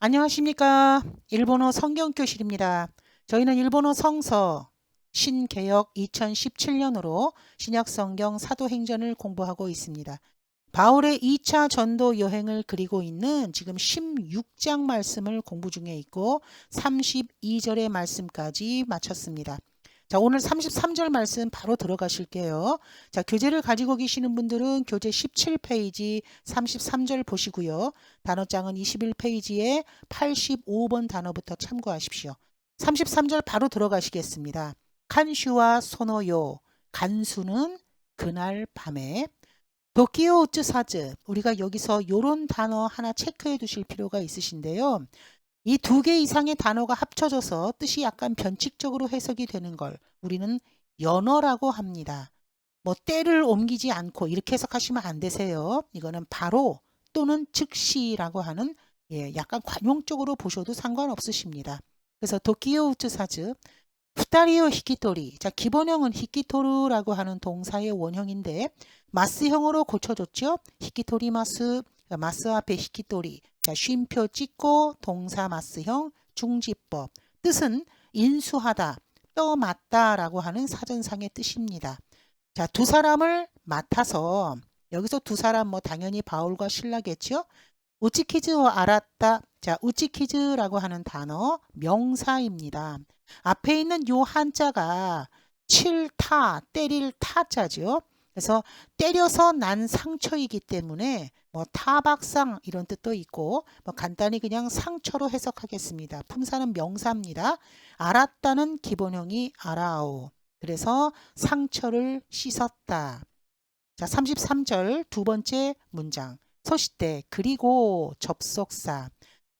안녕하십니까. 일본어 성경교실입니다. 저희는 일본어 성서 신개역 2017년으로 신약성경 사도행전을 공부하고 있습니다. 바울의 2차 전도 여행을 그리고 있는 지금 16장 말씀을 공부 중에 있고 32절의 말씀까지 마쳤습니다. 자, 오늘 33절 말씀 바로 들어가실게요. 자, 교재를 가지고 계시는 분들은 교재 17페이지 33절 보시고요. 단어장은 21페이지에 85번 단어부터 참고하십시오. 33절 바로 들어가시겠습니다. 칸슈와 소노요, 간수는 그날 밤에 도끼오 우츠 사즈 우리가 여기서 요런 단어 하나 체크해 두실 필요가 있으신데요. 이 두 개 이상의 단어가 합쳐져서 뜻이 약간 변칙적으로 해석이 되는 걸 우리는 연어라고 합니다. 뭐 때를 옮기지 않고 이렇게 해석하시면 안 되세요. 이거는 바로 또는 즉시라고 하는 예, 약간 관용적으로 보셔도 상관없으십니다. 그래서 도끼오 우츠사즈 후다리오 히키토리. 자, 기본형은 히키토르라고 하는 동사의 원형인데 마스형으로 고쳐줬죠. 히키토리 마스, 마스 앞에 히키토리. 자, 쉼표 찍고 동사 마스형 중지법. 뜻은 인수하다, 떠맡다라고 하는 사전상의 뜻입니다. 자, 두 사람을 맡아서 여기서 두 사람 뭐 당연히 바울과 신라겠죠. 우치키즈와 알았다. 자, 우치키즈라고 하는 단어 명사입니다. 앞에 있는 요 한자가 칠타, 때릴 타자죠. 그래서 때려서 난 상처이기 때문에 뭐 타박상 이런 뜻도 있고 뭐 간단히 그냥 상처로 해석하겠습니다. 품사는 명사입니다. 알았다는 기본형이 알아오. 그래서 상처를 씻었다. 자, 33절 두 번째 문장. 소시대 그리고 접속사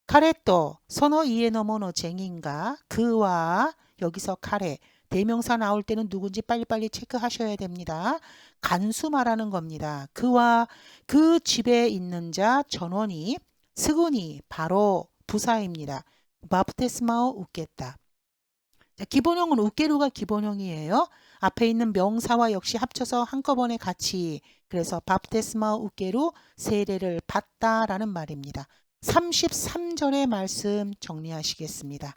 카레또 선어 이에 너머노 쟁인가 그와 여기서 카레 대명사 나올 때는 누군지 빨리빨리 체크하셔야 됩니다. 간수 말하는 겁니다. 그와 그 집에 있는 자 전원이 스군이 바로 부사입니다. 바프테스마오 웃겠다. 자, 기본형은 웃게루가 기본형이에요. 앞에 있는 명사와 역시 합쳐서 한꺼번에 같이 그래서 바프테스마 웃게루 세례를 받다라는 말입니다. 33절의 말씀 정리하시겠습니다.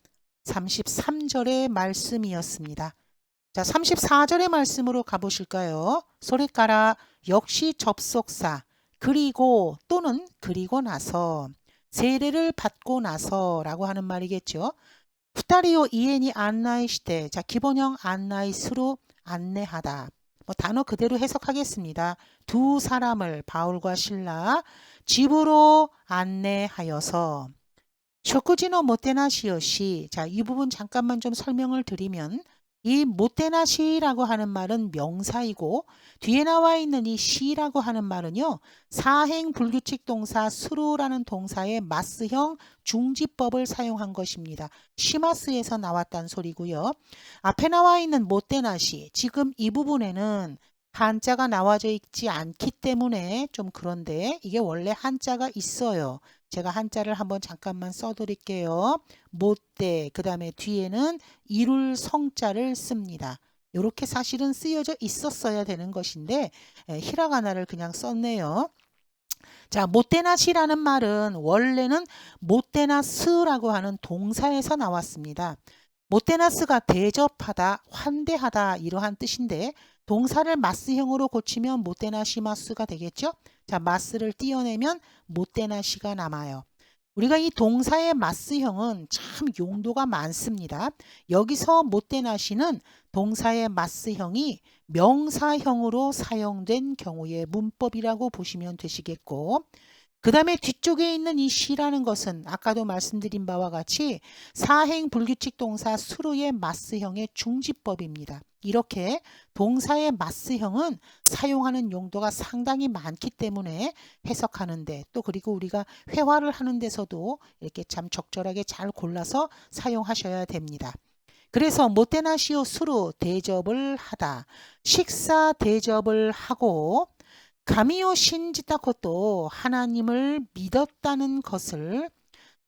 33절의 말씀이었습니다. 자, 34절의 말씀으로 가보실까요? 소리가라 역시 접속사 그리고 또는 그리고 나서 세례를 받고 나서라고 하는 말이겠죠. 후타리오 이엔이 안나이 시대 자 기본형 안나이스로 안내하다 뭐 단어 그대로 해석하겠습니다. 두 사람을 바울과 신라 집으로 안내하여서 쇼쿠지노 모테나시요시 자 이 부분 잠깐만 좀 설명을 드리면 이 모테나시라고 하는 말은 명사이고 뒤에 나와 있는 이 시라고 하는 말은요. 사행 불규칙 동사 수루라는 동사의 마스형 중지법을 사용한 것입니다. 시마스에서 나왔다는 소리고요. 앞에 나와 있는 모테나시 지금 이 부분에는 한자가 나와져 있지 않기 때문에 좀 그런데 이게 원래 한자가 있어요. 제가 한자를 한번 잠깐만 써드릴게요. 못대 그 다음에 뒤에는 이룰 성자를 씁니다. 이렇게 사실은 쓰여져 있었어야 되는 것인데 히라가나를 그냥 썼네요. 자, 모테나시라는 말은 원래는 모테나스라고 하는 동사에서 나왔습니다. 모테나스가 대접하다, 환대하다 이러한 뜻인데 동사를 마스형으로 고치면 모테나시마스가 되겠죠? 자, 마스를 띄어내면 모테나시가 남아요. 우리가 이 동사의 마스형은 참 용도가 많습니다. 여기서 모테나시는 동사의 마스형이 명사형으로 사용된 경우의 문법이라고 보시면 되시겠고 그 다음에 뒤쪽에 있는 이 시라는 것은 아까도 말씀드린 바와 같이 사행 불규칙 동사 수로의 마스형의 중지법입니다. 이렇게 동사의 마스형은 사용하는 용도가 상당히 많기 때문에 해석하는데 또 그리고 우리가 회화를 하는 데서도 이렇게 참 적절하게 잘 골라서 사용하셔야 됩니다. 그래서 모테나시오 수로 대접을 하다. 식사 대접을 하고 가미오 것도 하나님을 믿었다는 것을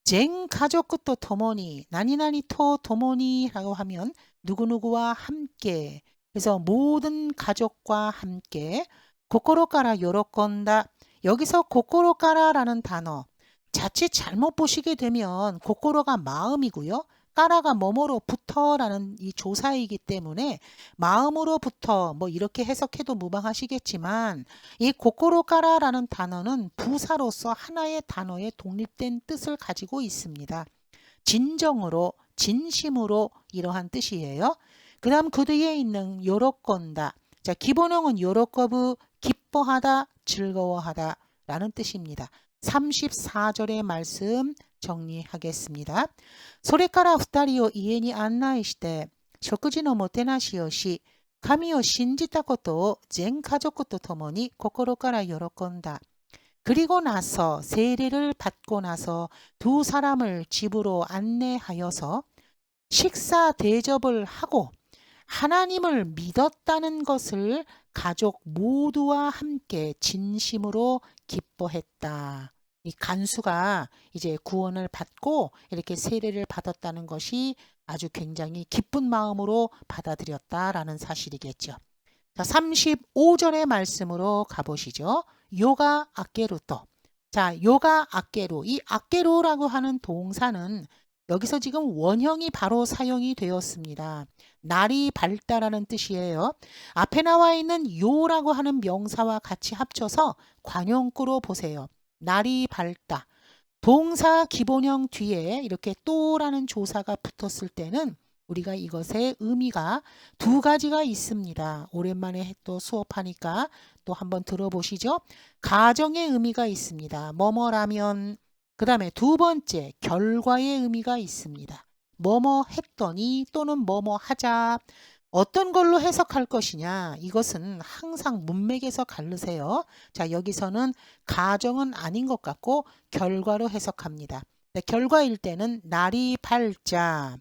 쟁 가족도 도모니 나니나니 토 도모니라고 하면 누구누구와 함께 그래서 모든 가족과 함께 고코로까라 요로건다 여기서 고코로까라라는 단어 자칫 잘못 보시게 되면 고코로가 마음이고요. 까라가 뭐뭐로부터라는 이 조사이기 때문에 마음으로부터 뭐 이렇게 해석해도 무방하시겠지만 이 고코로 까라라는 단어는 부사로서 하나의 단어의 독립된 뜻을 가지고 있습니다. 진정으로 진심으로 이러한 뜻이에요. 그 다음 그 뒤에 있는 요로건다. 자, 기본형은 요로거브 기뻐하다, 즐거워하다 라는 뜻입니다. 34절의 말씀 정리하겠습니다. それから二人を家に案内して食事のもてなしをし、神を信じたことを全家族と共に心から喜んだ。 그리고 나서 세례를 받고 나서 두 사람을 집으로 안내하여서 식사 대접을 하고 하나님을 믿었다는 것을 가족 모두와 함께 진심으로 기뻐했다. 이 간수가 이제 구원을 받고 이렇게 세례를 받았다는 것이 아주 굉장히 기쁜 마음으로 받아들였다라는 사실이겠죠. 자, 35절의 말씀으로 가보시죠. 요가 아케루토. 자, 요가 아케루. 이 아케루라고 하는 동사는 여기서 지금 원형이 바로 사용이 되었습니다. 날이 밝다라는 뜻이에요. 앞에 나와 있는 요라고 하는 명사와 같이 합쳐서 관용구로 보세요. 날이 밝다. 동사 기본형 뒤에 이렇게 또라는 조사가 붙었을 때는 우리가 이것의 의미가 두 가지가 있습니다. 오랜만에 또 수업하니까 또 한번 들어보시죠. 가정의 의미가 있습니다. 뭐뭐라면 그 다음에 두 번째 결과의 의미가 있습니다. 뭐뭐 했더니 또는 뭐뭐 하자 어떤 걸로 해석할 것이냐 이것은 항상 문맥에서 갈르세요. 자 여기서는 가정은 아닌 것 같고 결과로 해석합니다. 네, 결과일 때는 날이 밝자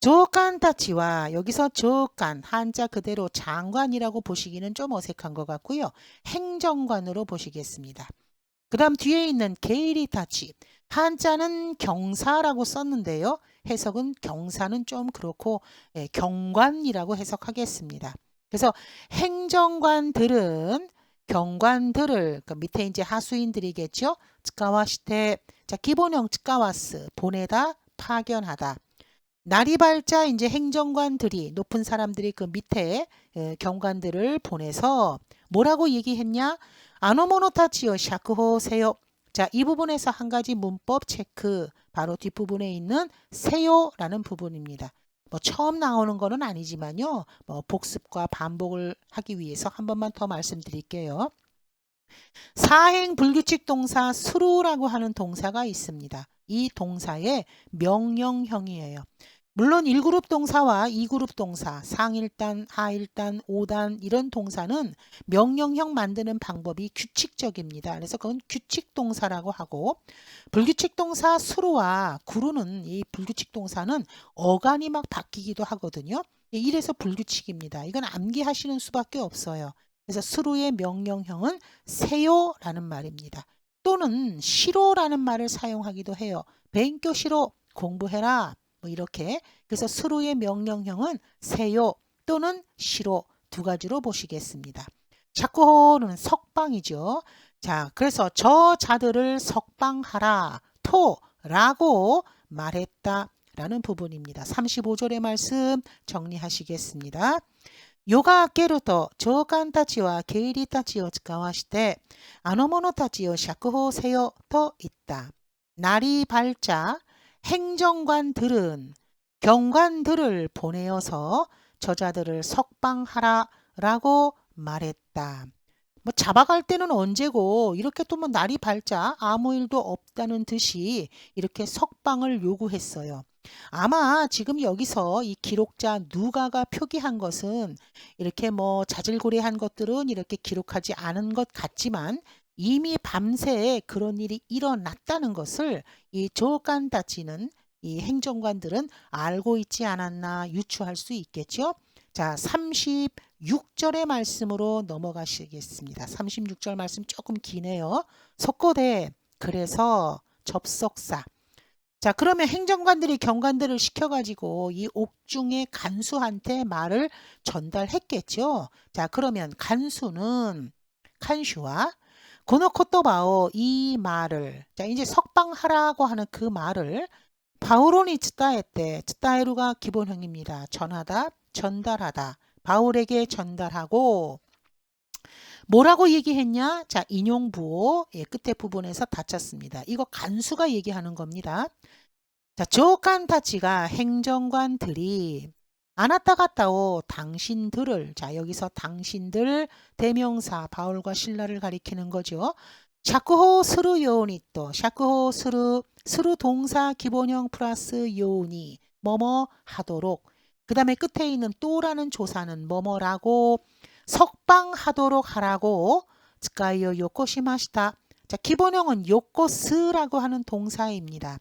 조간 타치와 여기서 조간 한자 그대로 장관이라고 보시기는 좀 어색한 것 같고요. 행정관으로 보시겠습니다. 그 다음 뒤에 있는 게이리 타치 한자는 경사라고 썼는데요. 해석은 경사는 좀 그렇고 예, 경관이라고 해석하겠습니다. 그래서 행정관들은 경관들을 그 밑에 이제 하수인들이겠죠. 츠카와시테 자 기본형 츠카와스 보내다 파견하다. 날이 밝자 이제 행정관들이 높은 사람들이 그 밑에 예, 경관들을 보내서 뭐라고 얘기했냐? 아노모노타치요 샤크호세요. 자, 이 부분에서 한 가지 문법 체크 바로 뒷부분에 있는 세요라는 부분입니다. 뭐 처음 나오는 거는 아니지만요. 뭐 복습과 반복을 하기 위해서 한 번만 더 말씀드릴게요. 사행 불규칙 동사 수루라고 하는 동사가 있습니다. 이 동사의 명령형이에요. 물론 1그룹 동사와 2그룹 동사, 상일단, 하일단, 5단 이런 동사는 명령형 만드는 방법이 규칙적입니다. 그래서 그건 규칙 동사라고 하고 불규칙 동사 수루와 구루는 이 불규칙 동사는 어간이 막 바뀌기도 하거든요. 이래서 불규칙입니다. 이건 암기하시는 수밖에 없어요. 그래서 수루의 명령형은 세요라는 말입니다. 또는 시로라는 말을 사용하기도 해요. 뱅교 시로 공부해라. 뭐 이렇게 그래서 수루의 명령형은 세요 또는 시로 두 가지로 보시겠습니다. 자꾸호는 석방이죠. 자, 그래서 저 자들을 석방하라 토라고 말했다. 라는 부분입니다. 35절의 말씀 정리하시겠습니다. 요가 깨르도 저간타치와 게이리타치を使わしてあの者たちを釈放せよと言った. 날이 밝자 행정관들은 경관들을 보내어서 저자들을 석방하라 라고 말했다. 뭐 잡아갈 때는 언제고 이렇게 또 뭐 날이 밝자 아무 일도 없다는 듯이 이렇게 석방을 요구했어요. 아마 지금 여기서 이 기록자 누가가 표기한 것은 이렇게 뭐 자질구레한 것들은 이렇게 기록하지 않은 것 같지만 이미 밤새 그런 일이 일어났다는 것을 이 조간 다치는 이 행정관들은 알고 있지 않았나 유추할 수 있겠죠. 자, 36절의 말씀으로 넘어가시겠습니다. 36절 말씀 조금 기네요. 석고대 그래서 접속사 자, 그러면 행정관들이 경관들을 시켜가지고 이 옥중의 간수한테 말을 전달했겠죠. 자, 그러면 간수는 칸슈와 고노코토바오 이 말을 자 이제 석방하라고 하는 그 말을 바울론이 츠다했대 츠다에루가 기본형입니다. 전하다, 전달하다. 바울에게 전달하고 뭐라고 얘기했냐? 자, 인용부호 예, 끝에 부분에서 다쳤습니다. 이거 간수가 얘기하는 겁니다. 자, 조칸타치가 행정관들이 아나타 갔다 오 당신들을 자 여기서 당신들 대명사 바울과 신라를 가리키는 거죠. 샤크호 스루 요온이 또 샤크호 스루 스루 동사 기본형 플러스 요온이 뭐뭐 하도록 그 다음에 끝에 있는 또라는 조사는 뭐뭐라고 석방하도록 하라고 츠카이요 요코시마시타. 자, 기본형은 요코스라고 하는 동사입니다.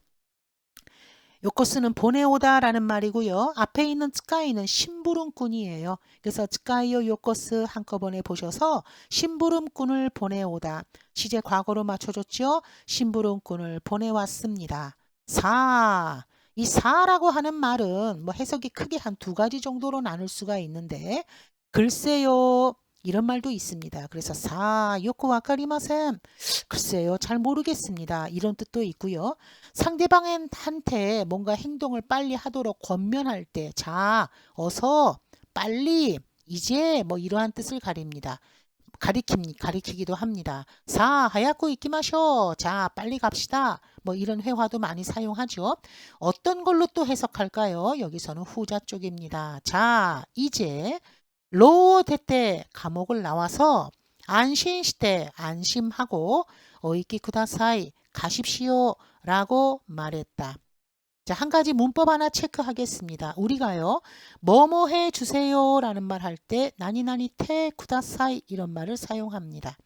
요코스는 보내오다라는 말이고요. 앞에 있는 츠카이는 심부름꾼이에요. 그래서 츠카이요 요코스 한꺼번에 보셔서 심부름꾼을 보내오다. 시제 과거로 맞춰줬죠. 심부름꾼을 보내왔습니다. 사. 이 사라고 하는 말은 뭐 해석이 크게 한 두 가지 정도로 나눌 수가 있는데 글쎄요. 이런 말도 있습니다. 그래서 사 요코 와카리마셈 글쎄요 잘 모르겠습니다. 이런 뜻도 있고요. 상대방한테 뭔가 행동을 빨리 하도록 권면할 때 자 어서 빨리 이제 뭐 이러한 뜻을 가립니다. 가리킵니 가리키기도 합니다. 사 하얗고 마셔. 자 빨리 갑시다. 뭐 이런 회화도 많이 사용하죠. 어떤 걸로 또 해석할까요? 여기서는 후자 쪽입니다. 자 이제 대때 감옥을 나와서 안신시대 안심하고 어이키 쿠다사이 가십시오 라고 말했다. 자, 한 가지 문법 하나 체크하겠습니다. 우리가요, 뭐뭐 해 주세요 라는 말 할 때, 나니나니 테 쿠다사이 이런 말을 사용합니다.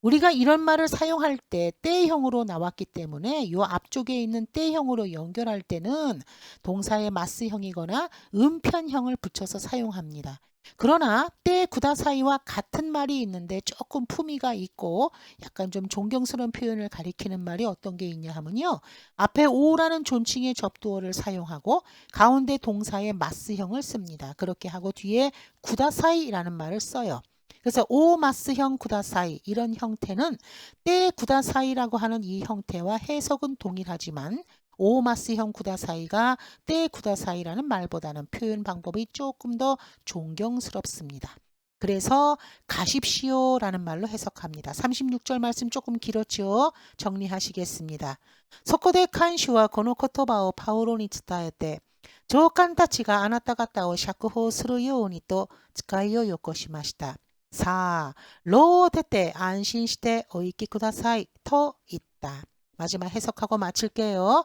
우리가 이런 말을 사용할 때 때형으로 나왔기 때문에 요 앞쪽에 있는 때형으로 연결할 때는 동사의 마스형이거나 음편형을 붙여서 사용합니다. 그러나 때 구다사이와 같은 말이 있는데 조금 품위가 있고 약간 좀 존경스러운 표현을 가리키는 말이 어떤 게 있냐 하면요. 앞에 오라는 존칭의 접두어를 사용하고 가운데 동사의 마스형을 씁니다. 그렇게 하고 뒤에 구다사이라는 말을 써요. 그래서 오마스형 구다사이 이런 형태는 때 구다사이라고 하는 이 형태와 해석은 동일하지만 오마스형 구다사이가 때 구다사이라는 말보다는 표현 방법이 조금 더 존경스럽습니다. 그래서 가십시오라는 말로 해석합니다. 36절 말씀 조금 길었죠? 정리하시겠습니다. 소코데 칸슈와 고노코토바오 파오로니츠타에때 上官たちがあなた方を釈放するようにと使いをよこしました。 4. 로테테 안심시테 오이키 쿠다사이 터 있다. 마지막 해석하고 마칠게요.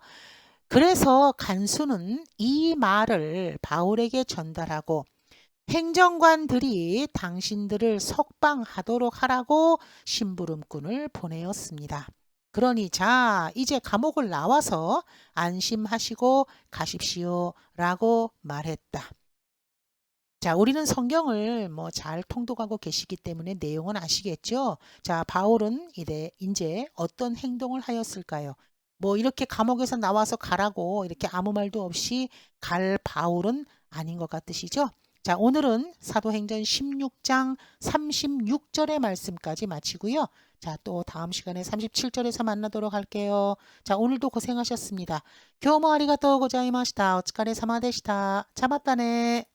그래서 간수는 이 말을 바울에게 전달하고 행정관들이 당신들을 석방하도록 하라고 심부름꾼을 보내었습니다. 그러니 자 이제 감옥을 나와서 안심하시고 가십시오 라고 말했다. 자, 우리는 성경을 뭐 잘 통독하고 계시기 때문에 내용은 아시겠죠? 자, 바울은 이제, 이제 어떤 행동을 하였을까요? 뭐 이렇게 감옥에서 나와서 가라고 이렇게 아무 말도 없이 갈 바울은 아닌 것 같으시죠? 자, 오늘은 사도행전 16장 36절의 말씀까지 마치고요. 자, 또 다음 시간에 37절에서 만나도록 할게요. 자, 오늘도 고생하셨습니다. 교모 아리가또 고자이마시다. 오츠카레 사마 되시다. 잡았다네.